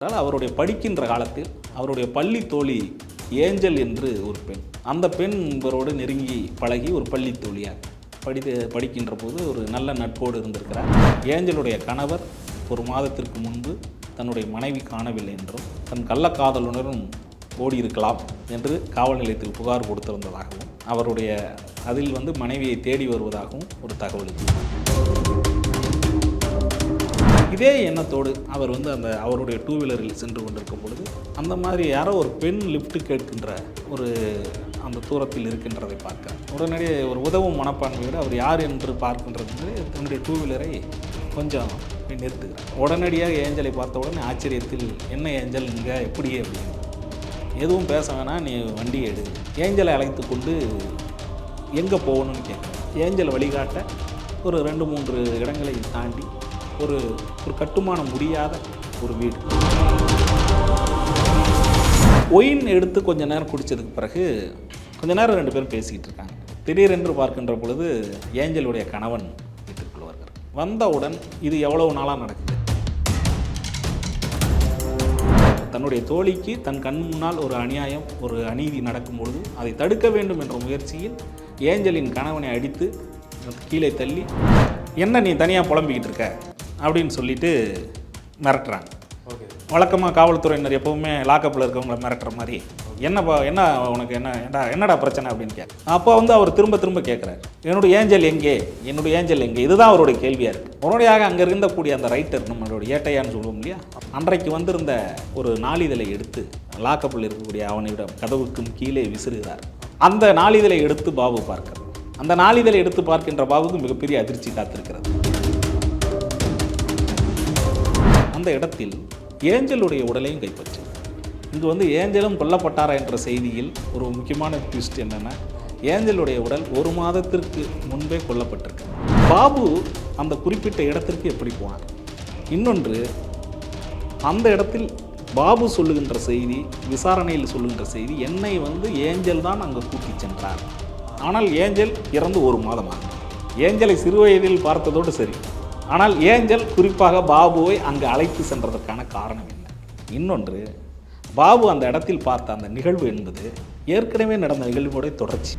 அதனால் அவருடைய படிக்கின்ற காலத்தில் அவருடைய பள்ளி தோழி ஏஞ்சல் என்று ஒரு பெண் அந்த பெண் இவரோடு நெருங்கி பழகி ஒரு பள்ளி தோழியாக படித்து படிக்கின்ற போது ஒரு நல்ல நட்போடு இருந்திருக்கிறார். ஏஞ்சலுடைய கணவர் ஒரு மாதத்திற்கு முன்பு தன்னுடைய மனைவி காணவில்லை என்றும் தன் கள்ளக்காதலுடனும் ஓடி இருக்கலாம் என்று காவல் நிலையத்தில் புகார் கொடுத்திருந்ததாகவும் அவருடைய அதில் வந்து மனைவியை தேடி வருவதாகவும் ஒரு தகவல் இதே எண்ணத்தோடு அவர் வந்து அந்த அவருடைய டூ வீலரில் சென்று கொண்டிருக்கும் பொழுது அந்த மாதிரி யாரோ ஒரு பெண் லிஃப்ட்டு கேட்கின்ற ஒரு அந்த தூரத்தில் இருக்கின்றதை பார்க்க. உடனடியே ஒரு உதவும் மனப்பான்மையோடு அவர் யார் என்று பார்க்கின்றது தன்னுடைய டூ வீலரை கொஞ்சம் நிறுத்துகிறார். உடனடியாக ஏஞ்சலை பார்த்த உடனே ஆச்சரியத்தில் என்ன ஏஞ்சல் இங்கே? எப்படி அப்படின்னு? எதுவும் பேச வேணாம் நீ வண்டியை எடு. ஏஞ்சலை அழைத்து கொண்டு எங்கே போகணும்னு கேட்குறேன் ஏஞ்சல் வழிகாட்ட ஒரு ரெண்டு மூன்று இடங்களை தாண்டி ஒரு ஒரு கட்டுமானம் முடியாத ஒரு வீடு. ஒயின் எடுத்து கொஞ்ச நேரம் குடித்ததுக்கு பிறகு கொஞ்ச நேரம் ரெண்டு பேரும் பேசிக்கிட்டு இருக்காங்க. திடீரென்று பார்க்கின்ற பொழுது ஏஞ்சலுடைய கணவன் வீட்டுக்குள் வருகிறார். வந்தவுடன் இது எவ்வளவு நாளாக நடக்குது? தன்னுடைய தோழிக்கு தன் கண் முன்னால் ஒரு அநியாயம் ஒரு அநீதி நடக்கும் பொழுது அதை தடுக்க வேண்டும் என்ற முயற்சியில் ஏஞ்சலின் கணவனை அடித்து கீழே தள்ளி என்ன நீ தனியாக புலம்பிக்கிட்டு இருக்க? அப்படின்னு சொல்லிட்டு மிரட்டுறாங்க. ஓகே. வழக்கமாக காவல்துறையினர் எப்போவுமே லாக்கப்பில் இருக்கவங்கள மிரட்டுற மாதிரி. என்னப்பா என்ன உனக்கு என்ன என்னடா என்னடா பிரச்சனை அப்படின்னு கேட்க. அப்போ வந்து அவர் திரும்ப திரும்ப கேட்குறாரு. என்னுடைய ஏஞ்சல் எங்கே? என்னுடைய ஏஞ்சல் எங்கே? இதுதான் அவருடைய கேள்வியாக இருக்குது உடனடியாக அங்கே இருந்தக்கூடிய அந்த ரைட்டர் நம்மளுடைய ஏட்டையான்னு சொல்லுவோம் இல்லையா? அன்றைக்கு வந்திருந்த ஒரு நாளிதழை எடுத்து லாக்கப்பில் இருக்கக்கூடிய அவனிடம் கதவுக்கும் கீழே விசிறுகிறார். அந்த நாளிதழை எடுத்து பாபு பார்க்கிறார். அந்த நாளிதழை எடுத்து பார்க்கின்ற பாபுக்கு மிகப்பெரிய அதிர்ச்சி காத்திருக்கிறது. அந்த இடத்தில் ஏஞ்சலுடைய உடலையும் கைப்பற்றி இங்கு வந்து ஏஞ்சலும் கொல்லப்பட்டாரா என்ற செய்தியில் ஒரு முக்கியமான ட்விஸ்ட் என்னென்னா ஏஞ்சலுடைய உடல் ஒரு மாதத்திற்கு முன்பே கொல்லப்பட்டிருக்கு. பாபு அந்த குறிப்பிட்ட இடத்திற்கு எப்படி போனார்? இன்னொன்று அந்த இடத்தில் பாபு சொல்லுகின்ற செய்தி விசாரணையில் சொல்லுகின்ற செய்தி என்னை வந்து ஏஞ்சல் தான் அங்கே கூட்டிச் சென்றார். ஆனால் ஏஞ்சல் இறந்து ஒரு மாதமாகும் ஏஞ்சலை சிறுவயதில் பார்த்ததோடு சரி. ஆனால் ஏஞ்சல் குறிப்பாக பாபுவை அங்கு அழைத்து சென்றதற்கான காரணம் என்ன? இன்னொன்று பாபு அந்த இடத்தில் பார்த்த அந்த நிகழ்வு என்பது ஏற்கனவே நடந்த நிகழ்வுடைய தொடர்ச்சி.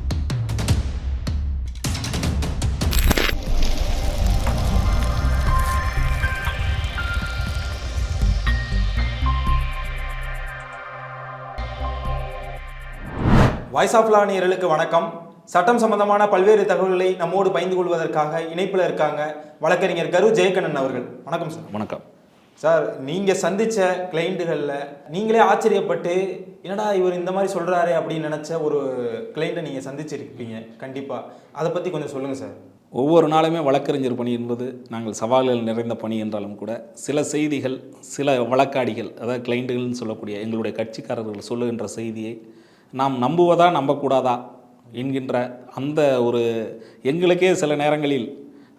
வாய்ஸ் ஆஃப் லா நேர்களுக்கு வணக்கம். சட்டம் சம்பந்தமான பல்வேறு தகவல்களை நம்மோடு பகிர்ந்து கொள்வதற்காக இணைப்பில் இருக்காங்க வழக்கறிஞர் கரு ஜெயக்கண்ணன் அவர்கள். வணக்கம் சார். வணக்கம். சார் நீங்கள் சந்திச்ச கிளைண்ட்டுகளில் நீங்களே ஆச்சரியப்பட்டு என்னடா இவர் இந்த மாதிரி சொல்கிறாரே அப்படின்னு நினச்ச ஒரு கிளைண்ட்டை நீங்கள் சந்திச்சிருப்பீங்க கண்டிப்பாக அதை பற்றி கொஞ்சம் சொல்லுங்கள் சார். ஒவ்வொரு நாளுமே வழக்கறிஞர் பணி என்பது நாங்கள் சவால்கள் நிறைந்த பணி என்றாலும் கூட சில செய்திகள் சில வழக்காடிகள் அதாவது கிளைண்ட்டுகள்னு சொல்லக்கூடிய எங்களுடைய கட்சிக்காரர்கள் சொல்லுகின்ற செய்தியை நாம் நம்புவதா நம்பக்கூடாதா என்கின்ற அந்த ஒரு எங்களுக்கே சில நேரங்களில்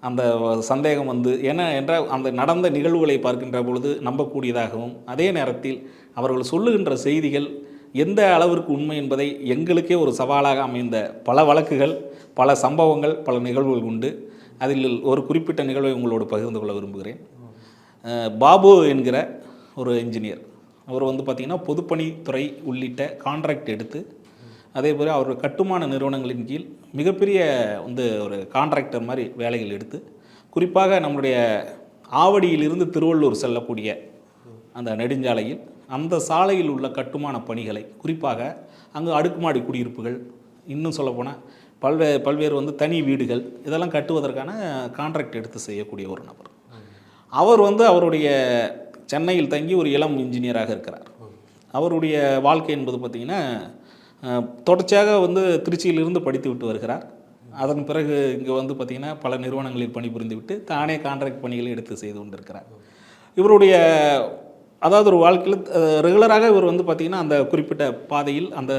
அந்த சந்தேகம் வந்து என்ன என்றால் அந்த நடந்த நிகழ்வுகளை பார்க்கின்ற பொழுது நம்பக்கூடியதாகவும் அதே நேரத்தில் அவர்கள் சொல்லுகின்ற செய்திகள் எந்த அளவிற்கு உண்மை என்பதை எங்களுக்கே ஒரு சவாலாக அமைந்த பல வழக்குகள் பல சம்பவங்கள் பல நிகழ்வுகள் உண்டு. அதில் ஒரு குறிப்பிட்ட நிகழ்வை உங்களோடு பகிர்ந்து கொள்ள விரும்புகிறேன். பாபு என்கிற ஒரு இன்ஜினியர் அவர் வந்து பார்த்திங்கன்னா பொதுப்பணித்துறை உள்ளிட்ட கான்ட்ராக்ட் எடுத்து அதே போல் அவர் கட்டுமான நிறுவனங்களின் கீழ் மிகப்பெரிய வந்து ஒரு கான்ட்ராக்டர் மாதிரி வேலைகள் எடுத்து குறிப்பாக நம்முடைய ஆவடியிலிருந்து திருவள்ளூர் செல்லக்கூடிய அந்த நெடுஞ்சாலையில் அந்த சாலையில் உள்ள கட்டுமான பணிகளை குறிப்பாக அங்கு அடுக்குமாடி குடியிருப்புகள் இன்னும் சொல்லப்போனால் பல்வே பல்வேறு வந்து தனி வீடுகள் இதெல்லாம் கட்டுவதற்கான கான்ட்ராக்ட் எடுத்து செய்யக்கூடிய ஒரு நபர். அவர் வந்து அவருடைய சென்னையில் தங்கி ஒரு இளம் இன்ஜினியராக இருக்கிறார். அவருடைய வாழ்க்கை என்பது பார்த்திங்கன்னா தொடர்ச்சியாக வந்து திருச்சியிலிருந்து படித்து விட்டு வருகிறார். அதன் பிறகு இங்கே வந்து பார்த்திங்கன்னா பல நிறுவனங்களில் பணிபுரிந்து விட்டு தானே கான்ட்ராக்ட் பணிகளை எடுத்து செய்து கொண்டிருக்கிறார். இவருடைய அதாவது ஒரு வாழ்க்கையில் ரெகுலராக இவர் வந்து பார்த்திங்கன்னா அந்த குறிப்பிட்ட பாதையில் அந்த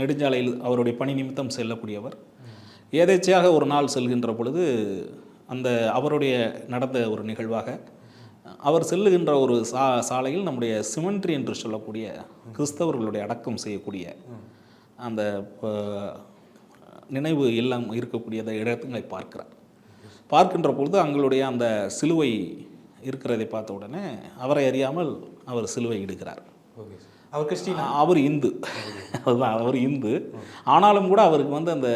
நெடுஞ்சாலையில் அவருடைய பணி நிமித்தம் செல்லக்கூடியவர். ஏதேச்சையாக ஒரு நாள் செல்கின்ற பொழுது அந்த அவருடைய நடந்த ஒரு நிகழ்வாக அவர் செல்லுகின்ற ஒரு சா சாலையில் நம்முடைய சிமெண்ட்ரி என்று சொல்லக்கூடிய கிறிஸ்தவர்களுடைய அடக்கம் செய்யக்கூடிய அந்த நினைவு இல்லம் இருக்கக்கூடிய அந்த இடங்களை பார்க்கிறார். பார்க்கின்ற பொழுது அவங்களுடைய அந்த சிலுவை இருக்கிறதை பார்த்த உடனே அவரை அறியாமல் அவர் சிலுவை இடுகிறார். அவர் கிறிஸ்டினா அவர் இந்து. அதுதான் அவர் இந்து. ஆனாலும் கூட அவருக்கு வந்து அந்த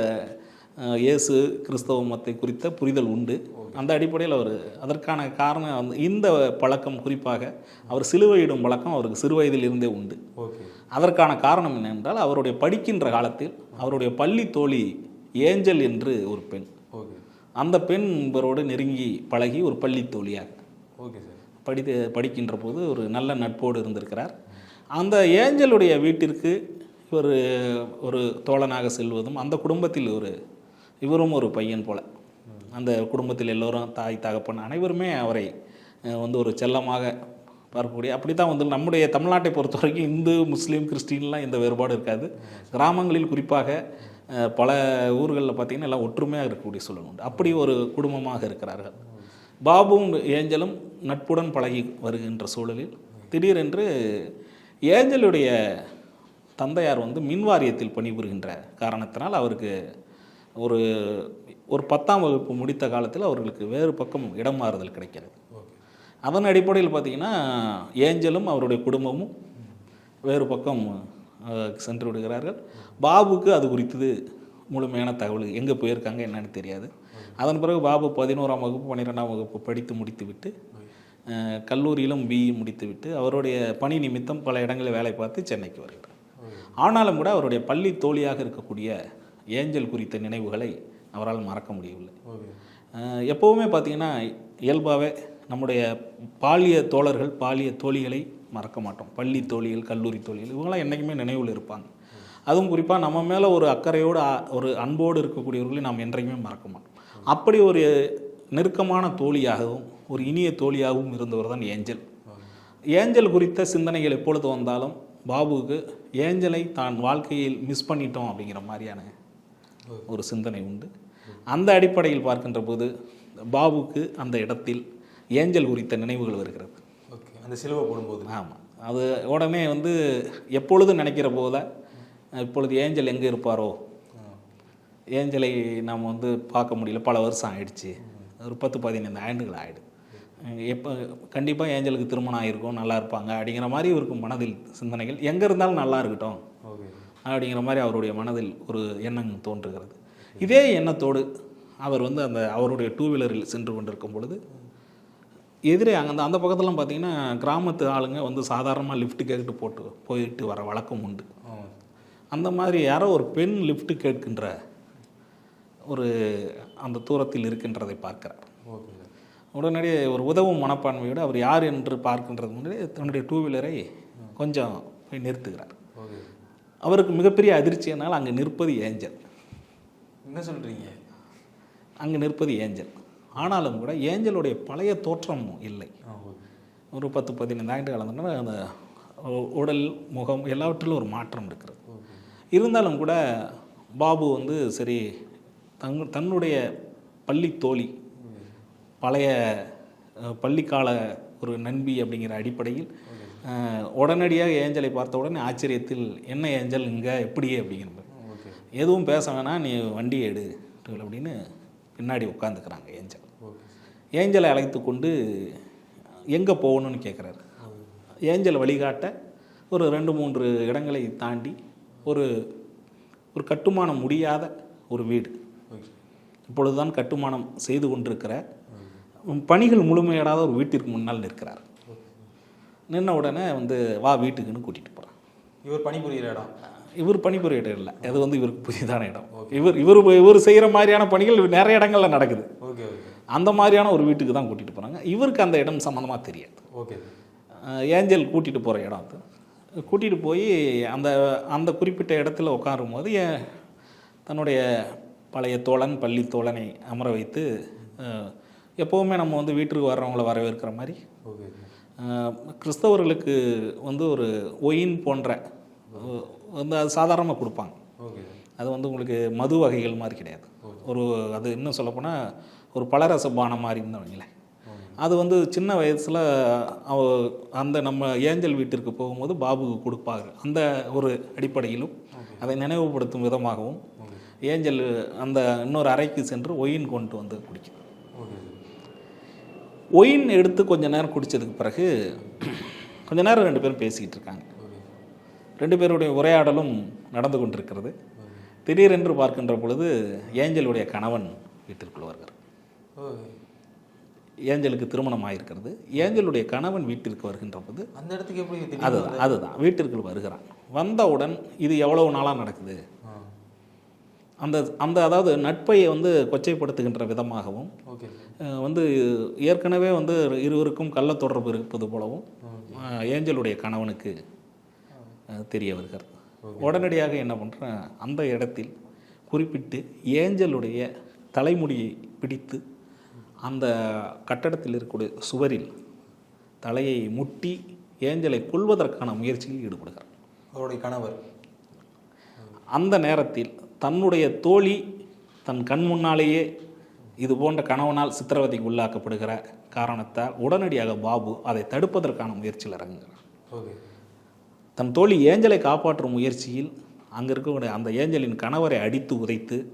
இயேசு கிறிஸ்தவ மதத்தை குறித்த புரிதல் உண்டு. அந்த அடிப்படையில் அவர் அதற்கான காரணம் இந்த பழக்கம் குறிப்பாக அவர் சிலுவையிடும் பழக்கம் அவருக்கு சிறு வயதில் இருந்தே உண்டு. ஓகே. அதற்கான காரணம் என்னென்றால் அவருடைய படிக்கின்ற காலத்தில் அவருடைய பள்ளி தோழி ஏஞ்சல் என்று ஒரு பெண். ஓகே அந்த பெண் இவரோடு நெருங்கி பழகி ஒரு பள்ளி தோழியாக ஓகே சார். படித்து படிக்கின்ற போது ஒரு நல்ல நட்போடு இருந்திருக்கிறார். அந்த ஏஞ்சலுடைய வீட்டிற்கு இவர் ஒரு தோழனாக செல்வதும் அந்த குடும்பத்தில் ஒரு இவரும் ஒரு பையன் போல. அந்த குடும்பத்தில் எல்லோரும் தாய் தகப்பன் அனைவருமே அவரை வந்து ஒரு செல்லமாக பார்க்கக்கூடிய அப்படி தான் வந்து நம்முடைய தமிழ்நாட்டை பொறுத்த வரைக்கும் இந்து முஸ்லீம் கிறிஸ்டின்லாம் எந்த வேறுபாடும் இருக்காது. கிராமங்களில் குறிப்பாக பல ஊர்களில் பார்த்திங்கன்னா எல்லாம் ஒற்றுமையாக இருக்கக்கூடிய சூழல் உண்டு. அப்படி ஒரு குடும்பமாக இருக்கிறார்கள். பாபுவும் ஏஞ்சலும் நட்புடன் பழகி வருகின்ற சூழலில் திடீரென்று ஏஞ்சலுடைய தந்தையார் வந்து மின் வாரியத்தில் பணிபுரிகின்ற காரணத்தினால் அவருக்கு ஒரு ஒரு பத்தாம் வகுப்பு முடித்த காலத்தில் அவர்களுக்கு வேறு பக்கம் இடம் மாறுதல் கிடைக்கிறது. அதன் அடிப்படையில் பார்த்தீங்கன்னா ஏஞ்சலும் அவருடைய குடும்பமும் வேறு பக்கம் சென்று விடுகிறார்கள். பாபுக்கு அது குறித்தது முழுமையான தகவல் எங்கே போயிருக்காங்க என்னன்னு தெரியாது. அதன் பிறகு பாபு பதினோராம் வகுப்பு பன்னிரெண்டாம் வகுப்பு படித்து முடித்துவிட்டு கல்லூரியிலும் பிஇ முடித்துவிட்டு அவருடைய பணி நிமித்தம் பல இடங்களில் வேலை பார்த்து சென்னைக்கு வருகிறார். ஆனாலும் கூட அவருடைய பள்ளி தோழியாக இருக்கக்கூடிய ஏஞ்சல் குறித்த நினைவுகளை அவரால் மறக்க முடியவில்லை. எப்போவுமே பார்த்தீங்கன்னா இயல்பாகவே நம்முடைய பாலிய தோழர்கள் பாலிய தோழிகளை மறக்க மாட்டோம். பள்ளி தோழிகள் கல்லூரி தோழிகள் இவங்களாம் என்றைக்குமே நினைவில் இருப்பாங்க. அதுவும் குறிப்பாக நம்ம மேலே ஒரு அக்கறையோடு ஒரு அன்போடு இருக்கக்கூடியவர்களை நாம் என்றைக்குமே மறக்க மாட்டோம். அப்படி ஒரு நெருக்கமான தோழியாகவும் ஒரு இனிய தோழியாகவும் இருந்தவர் தான் ஏஞ்சல். ஏஞ்சல் குறித்த சிந்தனைகள் எப்பொழுது வந்தாலும் பாபுவுக்கு ஏஞ்சலை தான் வாழ்க்கையில் மிஸ் பண்ணிட்டோம் அப்படிங்கிற மாதிரியான ஒரு சிந்தனை உண்டு. அந்த அடிப்படையில் பார்க்கின்ற போது பாபுக்கு அந்த இடத்தில் ஏஞ்சல் குறித்த நினைவுகள் வருகிறது. ஓகே அந்த சிலுவை போடும்போது. ஆமாம் அது உடனே வந்து எப்பொழுது நினைக்கிற போல இப்பொழுது ஏஞ்சல் எங்கே இருப்பாரோ? ஏஞ்சலை நாம் வந்து பார்க்க முடியல. பல வருஷம் ஆயிடுச்சு. ஒரு பத்து பதினைந்து ஆண்டுகள் ஆயிடு. எப்போ கண்டிப்பாக ஏஞ்சலுக்கு திருமணம் ஆகிருக்கும் நல்லா இருப்பாங்க அப்படிங்கிற மாதிரி இவருக்கு மனதில் சிந்தனைகள். எங்கே இருந்தாலும் நல்லா இருக்கட்டும். ஓகே. அப்படிங்கிற மாதிரி அவருடைய மனதில் ஒரு எண்ணம் தோன்றுகிறது. இதே எண்ணத்தோடு அவர் வந்து அந்த அவருடைய டூ வீலரில் சென்று கொண்டிருக்கும் பொழுது எதிரே அங்கே அந்த அந்த பக்கத்துலாம் பார்த்தீங்கன்னா கிராமத்து ஆளுங்க வந்து சாதாரணமாக லிஃப்ட் கேட்டு போட்டு போயிட்டு வர வழக்கம் உண்டு. அந்த மாதிரி யாரோ ஒரு பெண் லிஃப்ட் கேட்கின்ற ஒரு அந்த தூரத்தில் இருக்கின்றதை பார்க்கிறார். உடனடியே ஒரு உதவும் மனப்பான்மையோடு அவர் யார் என்று பார்க்கின்றது முன்னாடி தன்னுடைய டூ வீலரை கொஞ்சம் போய் நிறுத்துகிறார். அவருக்கு மிகப்பெரிய அதிர்ச்சியினால் அங்கே நிற்பது ஏஞ்சல். என்ன சொல்கிறீங்க அங்கே நிற்பது ஏஞ்சல். ஆனாலும் கூட ஏஞ்சலுடைய பழைய தோற்றம் இல்லை. ஒரு பத்து பதினைந்து ஆண்டு காலத்தினால அந்த உடல் முகம் எல்லாவற்றிலும் ஒரு மாற்றம் இருக்கிறது. இருந்தாலும் கூட பாபு வந்து சரி தங் தன்னுடைய பள்ளி தோழி பழைய பள்ளிக்கால ஒரு நண்பி அப்படிங்கிற அடிப்படையில் உடனடியாக ஏஞ்சலை பார்த்த உடனே ஆச்சரியத்தில் என்ன ஏஞ்சல் இங்கே? எப்படியே அப்படிங்கிற மாதிரி. எதுவும் பேச வேணாம் நீ வண்டி எடு அப்படின்னு பின்னாடி உட்காந்துக்கிறாங்க ஏஞ்சல். ஏஞ்சலை அழைத்து கொண்டு எங்கே போகணும்னு கேட்குறாரு. ஏஞ்சல் வழிகாட்ட ஒரு ரெண்டு மூன்று இடங்களை தாண்டி ஒரு ஒரு கட்டுமானம் முடியாத ஒரு வீடு. இப்பொழுதுதான் கட்டுமானம் செய்து கொண்டிருக்கிற பணிகள் முழுமையடாத ஒரு வீட்டிற்கு முன்னால் நிற்கிறார். நின்ன உடனே வந்து வா வீட்டுக்குன்னு கூட்டிகிட்டு போகிறான் இவர் பணிபுரிகிற இடம். இவர் பணிபுரிய இடம் இல்லை. அது வந்து இவருக்கு புதிதான இடம். இவர் இவர் இவர் செய்கிற மாதிரியான பணிகள் நிறைய இடங்கள்ல நடக்குது. ஓகே ஓகே அந்த மாதிரியான ஒரு வீட்டுக்கு தான் கூட்டிகிட்டு போகிறாங்க இவருக்கு அந்த இடம் சம்மந்தமாக தெரியாது. ஓகே. ஏஞ்சல் கூட்டிகிட்டு போகிற இடம் அது. கூட்டிகிட்டு போய் அந்த அந்த குறிப்பிட்ட இடத்துல உட்காரும் போது தன்னுடைய பழைய தோழன் பள்ளி தோழனை அமர வைத்து எப்போவுமே நம்ம வந்து வீட்டுக்கு வர்றவங்கள வரவேற்கிற மாதிரி கிறிஸ்தவர்களுக்கு வந்து ஒரு ஒயின் போன்ற வந்து அது சாதாரணமாக கொடுப்பாங்க. ஓகே. அது வந்து உங்களுக்கு மது வகைகள் மாதிரி கிடையாது. ஒரு அது இன்னும் சொல்லப்போனால் ஒரு பலரச பானம் மாதிரி இருந்தால் வைங்களேன் அது வந்து சின்ன வயசில் அவ அந்த நம்ம ஏஞ்சல் வீட்டிற்கு போகும்போது பாபுக்கு கொடுப்பாரு. அந்த ஒரு அடிப்படையிலும் அதை நினைவுபடுத்தும் விதமாகவும் ஏஞ்சல் அந்த இன்னொரு அறைக்கு சென்று ஒயின் கொண்டு வந்து குடிக்கும் ஒயின் எடுத்து கொஞ்ச நேரம் குடித்ததுக்கு பிறகு கொஞ்ச நேரம் ரெண்டு பேரும் பேசிக்கிட்டு இருக்காங்க. ரெண்டு பேருடைய உரையாடலும் நடந்து கொண்டிருக்கிறது. திடீரென்று பார்க்கின்ற பொழுது ஏஞ்சலுடைய கணவன் வீட்டிற்குள் வருகிறார். ஏஞ்சலுக்கு திருமணம் ஆயிருக்கிறது. ஏஞ்சலுடைய கணவன் வீட்டிற்கு வருகின்ற போது அந்த இடத்துக்கு எப்படி அதுதான் அதுதான் வீட்டிற்குள் வருகிறான். வந்தவுடன் இது எவ்வளவு நாளாக நடக்குது? அந்த அந்த அதாவது நட்பை வந்து கொச்சைப்படுத்துகின்ற விதமாகவும் வந்து ஏற்கனவே வந்து இருவருக்கும் கள்ள தொடர்பு இருப்பது போலவும் ஏஞ்சலுடைய கணவனுக்கு தெரிய வருகிறது. உடனடியாக என்ன பண்ணுறேன் அந்த இடத்தில் குறிப்பிட்டு ஏஞ்சலுடைய தலைமுடியை பிடித்து அந்த கட்டடத்தில் இருக்கக்கூடிய சுவரில் தலையை முட்டி ஏஞ்சலை கொல்வதற்கான முயற்சியில் ஈடுபடுகிறார். அவருடைய கணவர். அந்த நேரத்தில் தன்னுடைய தோழி தன் கண் முன்னாலேயே இது போன்ற கணவனால் சித்திரவதைக்கு உள்ளாக்கப்படுகிற காரணத்தால் உடனடியாக பாபு அதை தடுப்பதற்கான முயற்சியில் இறங்குகிறார். ஓகே. தன் தோழி ஏஞ்சலை காப்பாற்றும் முயற்சியில் அங்கே இருக்கக்கூடிய அந்த ஏஞ்சலின் கணவரை அடித்து உதைத்து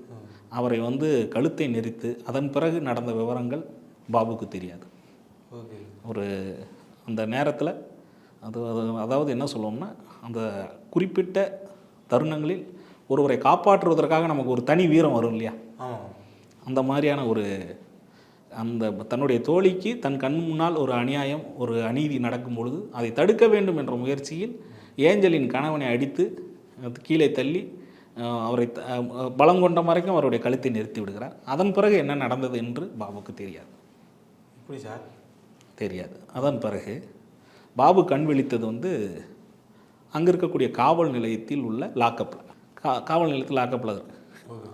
அவரை வந்து கழுத்தை நெரித்து அதன் பிறகு நடந்த விவரங்கள் பாபுக்கு தெரியாது. ஒரு அந்த நேரத்தில் அது அது- அதாவது என்ன சொல்லுவோம்னா அந்த குறிப்பிட்ட தருணங்களில் ஒருவரை காப்பாற்றுவதற்காக நமக்கு ஒரு தனி வீரம் வரும் இல்லையா? அந்த மாதிரியான ஒரு அந்த தன்னுடைய தோழிக்கு தன் கண் முன்னால் ஒரு அநியாயம் ஒரு அநீதி நடக்கும் பொழுது அதை தடுக்க வேண்டும் என்ற முயற்சியில் ஏஞ்சலின் கணவனை அடித்து அது கீழே தள்ளி அவரை பலம் கொண்ட வரைக்கும் அவருடைய கழுத்தை நிறுத்தி விடுகிறார். அதன் பிறகு என்ன நடந்தது என்று பாபுக்கு தெரியாது. எப்படி சார்? தெரியாது. அதன் பிறகு பாபு கண் விழித்தது வந்து அங்கே இருக்கக்கூடிய காவல் நிலையத்தில் உள்ள லாக்கப்பில் கா காவல் நிலையத்தில் லாக்கப்பில் இருக்கு.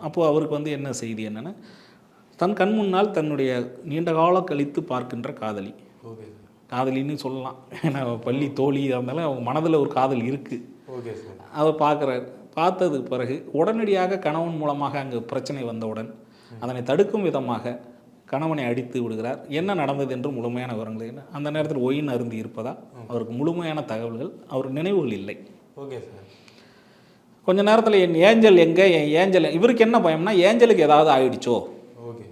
அப்போது அவருக்கு வந்து என்ன செய்தி என்னென்னா தன் கண் முன்னால் தன்னுடைய நீண்ட காலம் கழித்து பார்க்கின்ற காதலி. ஓகே காதலின்னு சொல்லலாம். ஏன்னா பள்ளி தோழி இருந்தாலும் அவங்க மனதில் ஒரு காதல் இருக்குது ஓகே சார். அவர் பார்க்குறாரு. பார்த்ததுக்கு பிறகு உடனடியாக கணவன் மூலமாக அங்கே பிரச்சனை வந்தவுடன் அதனை தடுக்கும் விதமாக கணவனை அடித்து விடுகிறார். என்ன நடந்தது என்று முழுமையான விவரங்கள் என்ன? அந்த நேரத்தில் ஒயின் அருந்தி இருப்பதா? அவருக்கு முழுமையான தகவல்கள் அவர் நினைவுகள் இல்லை. Okay sir. கொஞ்ச நேரத்தில் என் ஏஞ்சல் எங்கே? என் ஏஞ்சல் இவருக்கு என்ன பயம்னா ஏஞ்சலுக்கு ஏதாவது ஆயிடுச்சோ? ஓகே.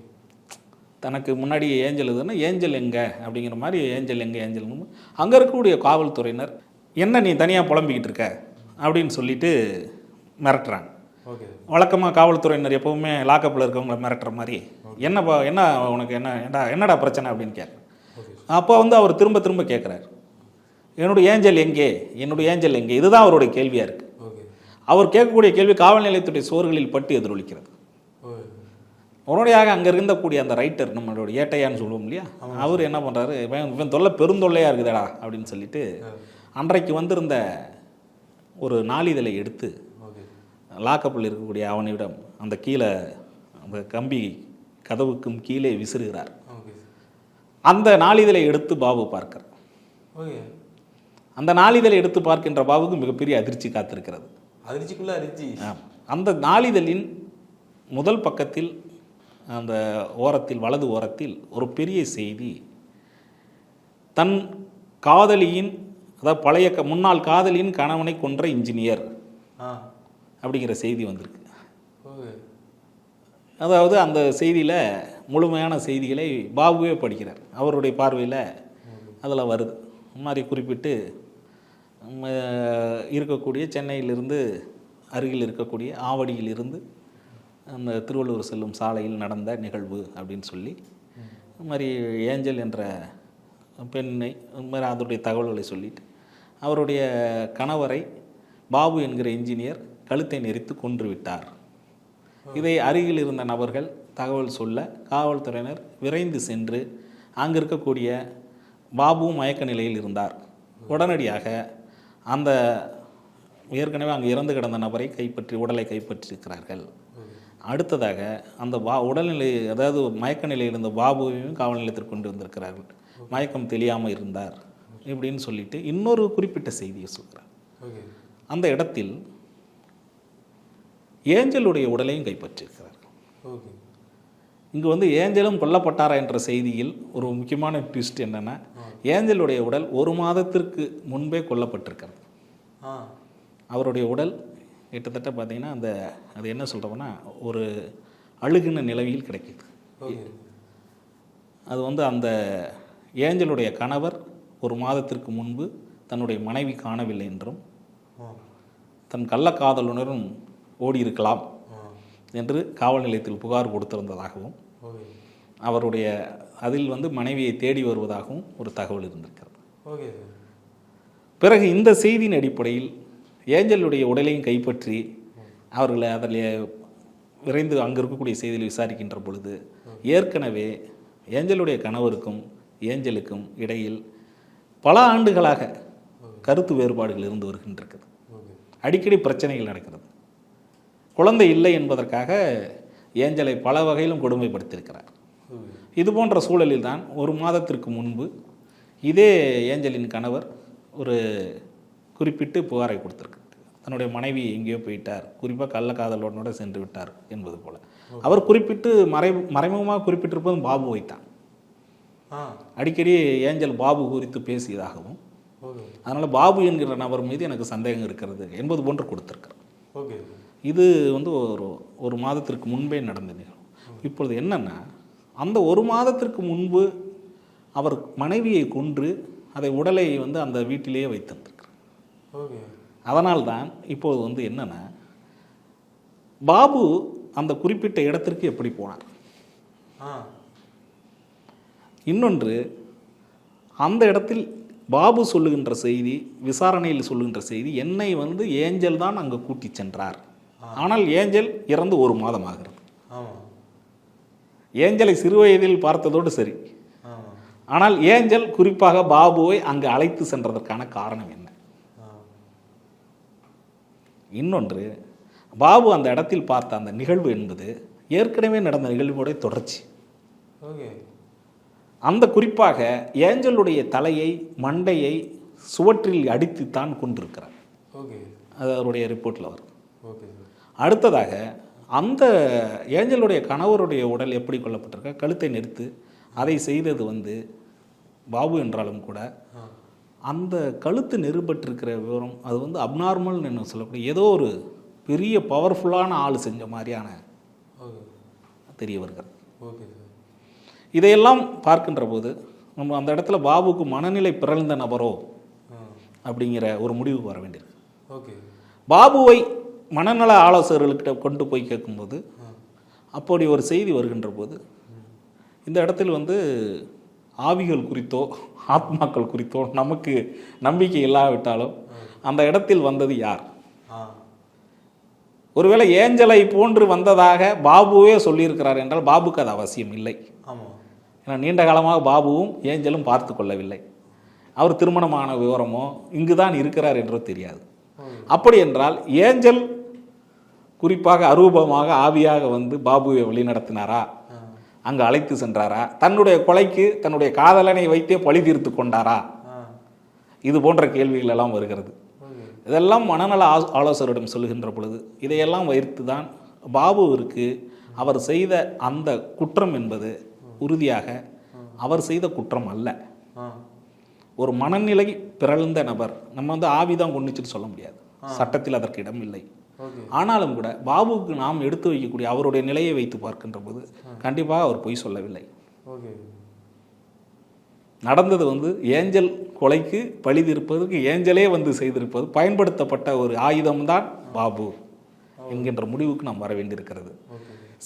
தனக்கு முன்னாடி ஏஞ்சல் இதுன்னா ஏஞ்சல் எங்கே? அப்படிங்கிற மாதிரி ஏஞ்சல் எங்கே ஏஞ்சல் அங்கே இருக்கக்கூடிய காவல்துறையினர் என்ன நீ தனியாக புலம்பிக்கிட்டு இருக்க? அப்படின்னு சொல்லிட்டு மிரட்டுறாங்க. ஓகே. வழக்கமாக காவல்துறையினர் எப்போவுமே லாக்கப்பில் இருக்கவங்கள மிரட்டுற மாதிரி. என்ன பா- என்ன உனக்கு என்ன என்னடா என்னடா பிரச்சனை அப்படின்னு கேட்குறேன் அப்போ வந்து அவர் திரும்ப திரும்ப கேட்குறாரு. என்னுடைய ஏஞ்சல் எங்கே? என்னுடைய ஏஞ்சல் எங்கே? இதுதான் அவருடைய கேள்வியாக இருக்குது அவர் கேட்கக்கூடிய கேள்வி காவல் நிலையத்துடைய சோறுகளில் பட்டு எதிரொலிக்கிறது. உடனடியாக அங்கே இருந்தக்கூடிய அந்த ரைட்டர் நம்மளுடைய ஏட்டையான்னு சொல்லுவோம் இல்லையா? அவர் என்ன பண்ணுறாரு இவன் இவன் தொல்லை பெருந்தொல்லையாக இருக்குதடா அப்படின்னு சொல்லிட்டு அன்றைக்கு வந்திருந்த ஒரு நாளிதழை எடுத்து லாக்கப்பில் இருக்கக்கூடிய அவனிடம் அந்த கீழே அந்த கம்பி கதவுக்கும் கீழே விசிறுகிறார். அந்த நாளிதழை எடுத்து பாபு பார்க்கிறார். ஓகே அந்த நாளிதழை எடுத்து பார்க்கின்ற பாபுக்கு மிகப்பெரிய அதிர்ச்சி காத்திருக்கிறது. அதிர்ச்சிக்குள்ள அதிர்ச்சி. அந்த நாளிதழின் முதல் பக்கத்தில் அந்த ஓரத்தில் வலது ஓரத்தில் ஒரு பெரிய செய்தி. தன் காதலியின் அதாவது பழைய முன்னாள் காதலியின் கணவனை கொன்ற இன்ஜினியர். அப்படிங்கிற செய்தி வந்திருக்கு. அதாவது அந்த செய்தியில் முழுமையான செய்திகளை பாபுவே படிக்கிறார். அவருடைய பார்வையில் அதில் வருது. மாதிரி குறிப்பிட்டு இருக்கக்கூடிய சென்னையிலிருந்து அருகில் இருக்கக்கூடிய ஆவடியிலிருந்து அந்த திருவள்ளூர் செல்லும் சாலையில் நடந்த நிகழ்வு அப்படின்னு சொல்லி இந்த மாதிரி ஏஞ்சல் என்ற பெண்ணை இந்த மாதிரி அதனுடைய தகவல்களை சொல்லிட்டு அவருடைய கணவரை பாபு என்கிற இன்ஜினியர் கழுத்தை நெரித்து கொன்று விட்டார். இதை அருகில் இருந்த நபர்கள் தகவல் சொல்ல காவல்துறையினர் விரைந்து சென்று அங்கு இருக்கக்கூடிய பாபு மயக்க நிலையில் இருந்தார். உடனடியாக அந்த ஏற்கனவே அங்கு இறந்து கிடந்த நபரை கைப்பற்றி உடலை கைப்பற்றியிருக்கிறார்கள். அடுத்ததாக அந்த பா உடல்நிலை அதாவது மயக்க நிலையில் இருந்த பாபுவையும் காவல் நிலையத்திற்கு கொண்டு வந்திருக்கிறார்கள். மயக்கம் தெளியாமல் இருந்தார். இப்படின்னு சொல்லிட்டு இன்னொரு குறிப்பிட்ட செய்தியை சொல்கிறார் அந்த இடத்தில் ஏஞ்சலுடைய உடலையும் கைப்பற்றியிருக்கிறார். இங்கு வந்து ஏஞ்சலும் கொல்லப்பட்டாரா என்ற செய்தியில் ஒரு முக்கியமான ட்விஸ்ட் என்னென்னா ஏஞ்சலுடைய உடல் ஒரு மாதத்திற்கு முன்பே கொல்லப்பட்டிருக்கிறது. அவருடைய உடல் கிட்டத்தட்ட பார்த்தீங்கன்னா அந்த அது என்ன சொல்கிறோம்னா ஒரு அழுகின நிலவில் கிடைக்குது. அது வந்து அந்த ஏஞ்சலுடைய கணவர் ஒரு மாதத்திற்கு முன்பு தன்னுடைய மனைவி காணவில்லை என்றும் தன் கள்ளக்காதலுடனும் ஓடி இருக்கலாம் ஆ என்று காவல் நிலையத்தில் புகார் கொடுத்திருந்ததாகவும் அவருடைய அதில் வந்து மனைவியை தேடி வருவதாகவும் ஒரு தகவல் இருந்திருக்கிறது. ஓகே பிறகு இந்த செய்தியின் அடிப்படையில் ஏஞ்சலுடைய உடலையும் கைப்பற்றி அவர்களை அதில் விரைந்து அங்கே இருக்கக்கூடிய செய்தியில் விசாரிக்கின்ற பொழுது ஏற்கனவே ஏஞ்சலுடைய கணவருக்கும் ஏஞ்சலுக்கும் இடையில் பல ஆண்டுகளாக கருத்து வேறுபாடுகள் இருந்து வருகின்றது ஓகே. அடிக்கடி பிரச்சனைகள் நடக்கிறது. குழந்தை இல்லை என்பதற்காக ஏஞ்சலை பல வகையிலும் கொடுமைப்படுத்தியிருக்கிறார். இது போன்ற சூழலில் தான் ஒரு மாதத்திற்கு முன்பு இதே ஏஞ்சலின் கணவர் ஒரு குறிப்பிட்டு புகாரை கொடுத்திருக்கு தன்னுடைய மனைவி எங்கேயோ போயிட்டார். குறிப்பாக கள்ளக்காதலோடனோட சென்று விட்டார் என்பது போல. அவர் குறிப்பிட்டு மறை மறைமுகமாக குறிப்பிட்டிருப்பதும் பாபுவை தான். ஆ. அடிக்கடி ஏஞ்சல் பாபு குறித்து பேசியதாகவும் அதனால் பாபு என்கிற நபர் மீது எனக்கு சந்தேகம் இருக்கிறது என்பது போன்று கொடுத்திருக்கிறார். ஓகே. இது வந்து ஒரு ஒரு மாதத்திற்கு முன்பே நடந்த நிகழ்வு. இப்பொழுது என்னன்னா அந்த ஒரு மாதத்திற்கு முன்பு அவர் மனைவியை கொன்று அதை உடலை வந்து அந்த வீட்டிலேயே வைத்திருந்திருக்கிறார். ஓகே. அதனால்தான் இப்போது வந்து என்னன்னா பாபு அந்த குறிப்பிட்ட இடத்திற்கு எப்படி போனார்? இன்னொன்று அந்த இடத்தில் பாபு சொல்லுகின்ற செய்தி விசாரணையில் சொல்லுகின்ற செய்தி என்னை வந்து ஏஞ்சல் தான் அங்கே கூட்டிச் சென்றார். ஆனால் ஏஞ்சல் இறந்து ஒரு மாதம் ஆகிறது ஏஞ்சலை சிறுவயதில் பார்த்ததோடு சரி. ஆனால் ஏஞ்சல் குறிப்பாக பாபுவை அங்கு அழைத்து சென்றதற்கான காரணம் என்ன? இன்னொன்று பாபு அந்த இடத்தில் பார்த்த அந்த நிகழ்வு என்பது ஏற்கனவே நடந்த நிகழ்வோடைய தொடர்ச்சி. ஓகே. அந்த குறிப்பாக ஏஞ்சலுடைய தலையை மண்டையை சுவற்றில் அடித்துத்தான் கொண்டிருக்கிறார். அது அவருடைய ரிப்போர்ட்டில் வரும். ஓகே அடுத்ததாக அந்த ஏஞ்சலுடைய கணவருடைய உடல் எப்படி கொல்லப்பட்டிருக்க? கழுத்தை நெரித்து அதை செய்தது வந்து பாபு என்றாலும் கூட அந்த கழுத்து நெருபட்டிருக்கிற விவரம் அது வந்து அப்நார்மல்னு என்ன சொல்லக்கூடிய ஏதோ ஒரு பெரிய பவர்ஃபுல்லான ஆள் செஞ்ச மாதிரியான தெரிய வருகிறது. இதையெல்லாம் பார்க்கின்ற போது நம்ம அந்த இடத்துல பாபுக்கு மனநிலை பிறழ்ந்த நபரோ அப்படிங்கிற ஒரு முடிவுக்கு வர வேண்டியது ஓகே. பாபுவை மனநல ஆலோசகர்கள்கிட்ட கொண்டு போய் கேட்கும்போது அப்படி ஒரு செய்தி வருகின்ற போது இந்த இடத்தில் வந்து ஆவிகள் குறித்தோ ஆத்மாக்கள் குறித்தோ நமக்கு நம்பிக்கை இல்லாவிட்டாலும் அந்த இடத்தில் வந்தது யார்? ஒருவேளை ஏஞ்சலை போன்று வந்ததாக பாபுவே சொல்லியிருக்கிறார் என்றால் பாபுக்கு அது அவசியம் இல்லை. ஏன்னா நீண்ட காலமாக பாபுவும் ஏஞ்சலும் பார்த்து கொள்ளவில்லை. அவர் திருமணமான விவரமோ இங்கு தான் இருக்கிறார் என்றோ தெரியாது. அப்படி என்றால் ஏஞ்சல் குறிப்பாக அரூபமாக ஆவியாக வந்து பாபுவை வழிநடத்தினாரா? அங்கு அழைத்து சென்றாரா? தன்னுடைய கொலைக்கு தன்னுடைய காதலனை வைத்தே பழி தீர்த்து கொண்டாரா? இது போன்ற கேள்விகள் எல்லாம் வருகிறது. இதெல்லாம் மனநல ஆலோசகரிடம் சொல்லுகின்ற பொழுது இதையெல்லாம் வைத்து தான் பாபுவிற்கு அவர் செய்த அந்த குற்றம் என்பது உறுதியாக அவர் செய்த குற்றம் அல்ல. ஒரு மனநிலை பிறழ்ந்த நபர் நம்ம வந்து ஆவிதான் கொண்டுச்சுட்டு சொல்ல முடியாது. சட்டத்தில் அதற்கு இடம் இல்லை. ஆனாலும் கூட பாபுவுக்கு நாம் எடுத்து வைக்கக்கூடிய அவருடைய நிலையை வைத்து பார்க்கின்ற போது கண்டிப்பாக அவர் பொய் சொல்லவில்லை. நடந்தது வந்து ஏஞ்சல் கொலைக்கு பழி தீர்ப்பதற்கு ஏஞ்சலே வந்து செய்திருப்பது பயன்படுத்தப்பட்ட ஒரு ஆயுதம்தான் பாபு என்கின்ற முடிவுக்கு நாம் வர வேண்டியிருக்கிறது.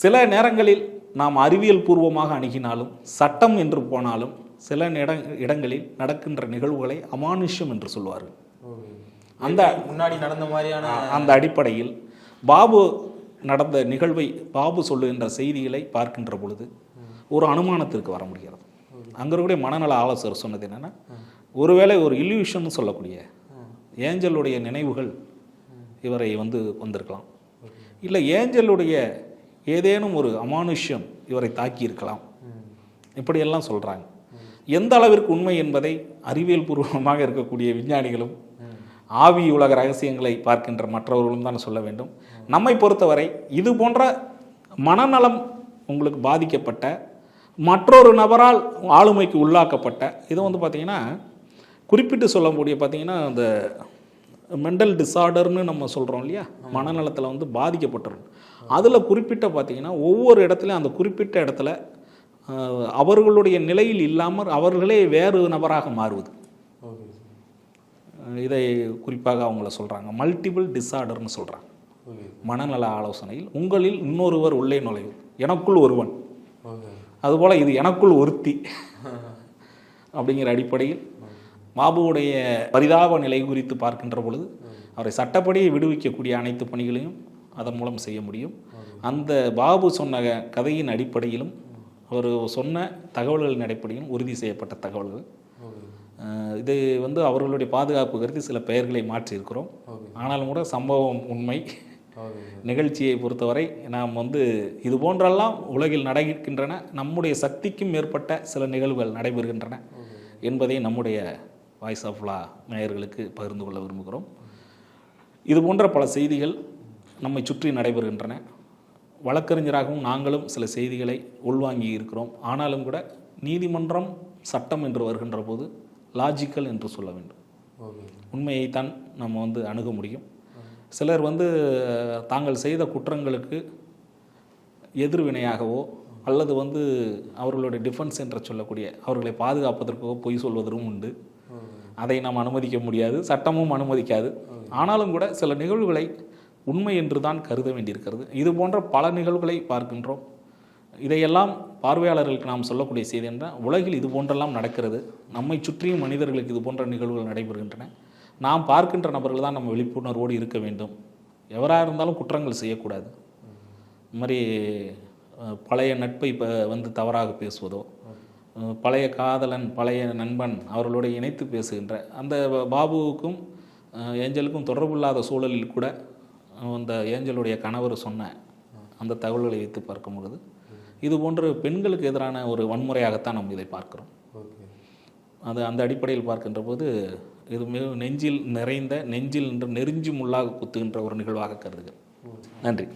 சில நேரங்களில் நாம் அறிவியல் பூர்வமாக அணுகினாலும் சட்டம் என்று போனாலும் சில இட இடங்களில் நடக்கின்ற நிகழ்வுகளை அமானுஷ்யம் என்று சொல்வார்கள். அந்த முன்னாடி நடந்த மாதிரியான அந்த அடிப்படையில் பாபு நடந்த நிகழ்வை பாபு சொல்லுகின்ற செய்திகளை பார்க்கின்ற பொழுது ஒரு அனுமானத்திற்கு வர முடிகிறது. அங்கே இருக்கக்கூடிய மனநல ஆலோசகர் சொன்னது என்னன்னா ஒருவேளை ஒரு இல்யூஷன் சொல்லக்கூடிய ஏஞ்சலுடைய நினைவுகள் இவரை வந்து வந்திருக்கலாம். இல்லை ஏஞ்சலுடைய ஏதேனும் ஒரு அமானுஷ்யம் இவரை தாக்கி இருக்கலாம் ம் இப்படியெல்லாம் சொல்கிறாங்க எந்த அளவிற்கு உண்மை என்பதை அறிவியல் பூர்வமாக இருக்கக்கூடிய விஞ்ஞானிகளும் ஆவி உலக ரகசியங்களை பார்க்கின்ற மற்றவர்களும் தான் சொல்ல வேண்டும். நம்மை பொறுத்தவரை இது போன்ற மனநலம் உங்களுக்கு பாதிக்கப்பட்ட மற்றொரு நபரால் ஆளுமைக்கு உள்ளாக்கப்பட்ட இது வந்து பார்த்திங்கன்னா குறிப்பிட்டு சொல்ல முடிய பார்த்திங்கன்னா அந்த மெண்டல் டிஸார்டர்னு நம்ம சொல்கிறோம் இல்லையா? மனநலத்தில் வந்து பாதிக்கப்பட்டிருக்கும். அதில் குறிப்பிட்ட பார்த்திங்கன்னா ஒவ்வொரு இடத்துலையும் அந்த குறிப்பிட்ட இடத்துல அவர்களுடைய நிலையில் இல்லாமல் அவர்களே வேறு நபராக மாறுவது. ஓகே. இதை குறிப்பாக அவங்கள சொல்கிறாங்க மல்டிபிள் டிஸார்டர்னு சொல்கிறாங்க மனநல ஆலோசனையில் உங்களில் இன்னொருவர் உள்ளே நுழைவு எனக்குள் ஒருவன். அதுபோல் இது எனக்குள் ஒருத்தி. அப்படிங்கிற அடிப்படையில் பாபுவுடைய பரிதாப நிலை குறித்து பார்க்கின்ற பொழுது அவரை சட்டப்படி விடுவிக்கக்கூடிய அனைத்து பணிகளையும் அதன் மூலம் செய்ய முடியும். அந்த பாபு சொன்ன கதையின் அடிப்படையிலும் அவர் சொன்ன தகவல்களின் அடிப்படையிலும் உறுதி செய்யப்பட்ட தகவல்கள். இது வந்து அவர்களுடைய பாதுகாப்பு கருதி சில பெயர்களை மாற்றியிருக்கிறோம். ஆனாலும் கூட சம்பவம் உண்மை. நிகழ்ச்சியை பொறுத்தவரை நாம் வந்து இது போன்றெல்லாம் உலகில் நடக்கின்றன. நம்முடைய சக்திக்கும் மேற்பட்ட சில நிகழ்வுகள் நடைபெறுகின்றன என்பதை நம்முடைய வாய்ஸ் ஆஃப் லா நேயர்களுக்கு பகிர்ந்து கொள்ள விரும்புகிறோம். இது போன்ற பல செய்திகள் நம்மை சுற்றி நடைபெறுகின்றன. வழக்கறிஞராகவும் நாங்களும் சில செய்திகளை உள்வாங்கி இருக்கிறோம் ஆனாலும் கூட நீதிமன்றம் சட்டம் என்று வருகின்ற போது லாஜிக்கல் என்று சொல்ல வேண்டும். உண்மையைத்தான் நம்ம வந்து அணுக முடியும். சிலர் வந்து தாங்கள் செய்த குற்றங்களுக்கு எதிர்வினையாகவோ அல்லது வந்து அவர்களுடைய டிஃபென்ஸ் என்று சொல்லக்கூடிய அவர்களை பாதுகாப்பதற்கோ பொய் சொல்வதும் உண்டு. அதை நாம் அனுமதிக்க முடியாது சட்டமும் அனுமதிக்காது. ஆனாலும் கூட சில நிகழ்வுகளை உண்மை என்று தான் கருத வேண்டியிருக்கிறது. இது போன்ற பல நிகழ்வுகளை பார்க்கின்றோம். இதையெல்லாம் பார்வையாளர்களுக்கு நாம் சொல்லக்கூடிய செய்தி என்றால் உலகில் இது போன்றெல்லாம் நடக்கிறது. நம்மை சுற்றியும் மனிதர்களுக்கு இது போன்ற நிகழ்வுகள் நடைபெறுகின்றன. நாம் பார்க்கின்ற நபர்கள் தான் நம்ம விழிப்புணர்வோடு இருக்க வேண்டும். எவராக இருந்தாலும் குற்றங்கள் செய்யக்கூடாது. இந்த மாதிரி பழைய நட்பை இப்போ வந்து தவறாக பேசுவதோ பழைய காதலன் பழைய நண்பன் அவர்களோடு இணைத்து பேசுகின்ற அந்த பாபுவுக்கும் ஏஞ்சலுக்கும் தொடர்பு இல்லாத சூழலில் கூட அந்த ஏஞ்சலுடைய கணவர் சொன்ன அந்த தகவல்களை வைத்து பார்க்கும் பொழுது இது போன்று பெண்களுக்கு எதிரான ஒரு வன்முறையாகத்தான் நாம் இதை பார்க்கிறோம். அது அந்த அடிப்படையில் பார்க்கின்ற போது இது மிக நெஞ்சில் நிறைந்த நெஞ்சில் நின்று நெருஞ்சி முள்ளாக குத்துகின்ற ஒரு நிகழ்வாக கருதுகிறேன். நன்றி.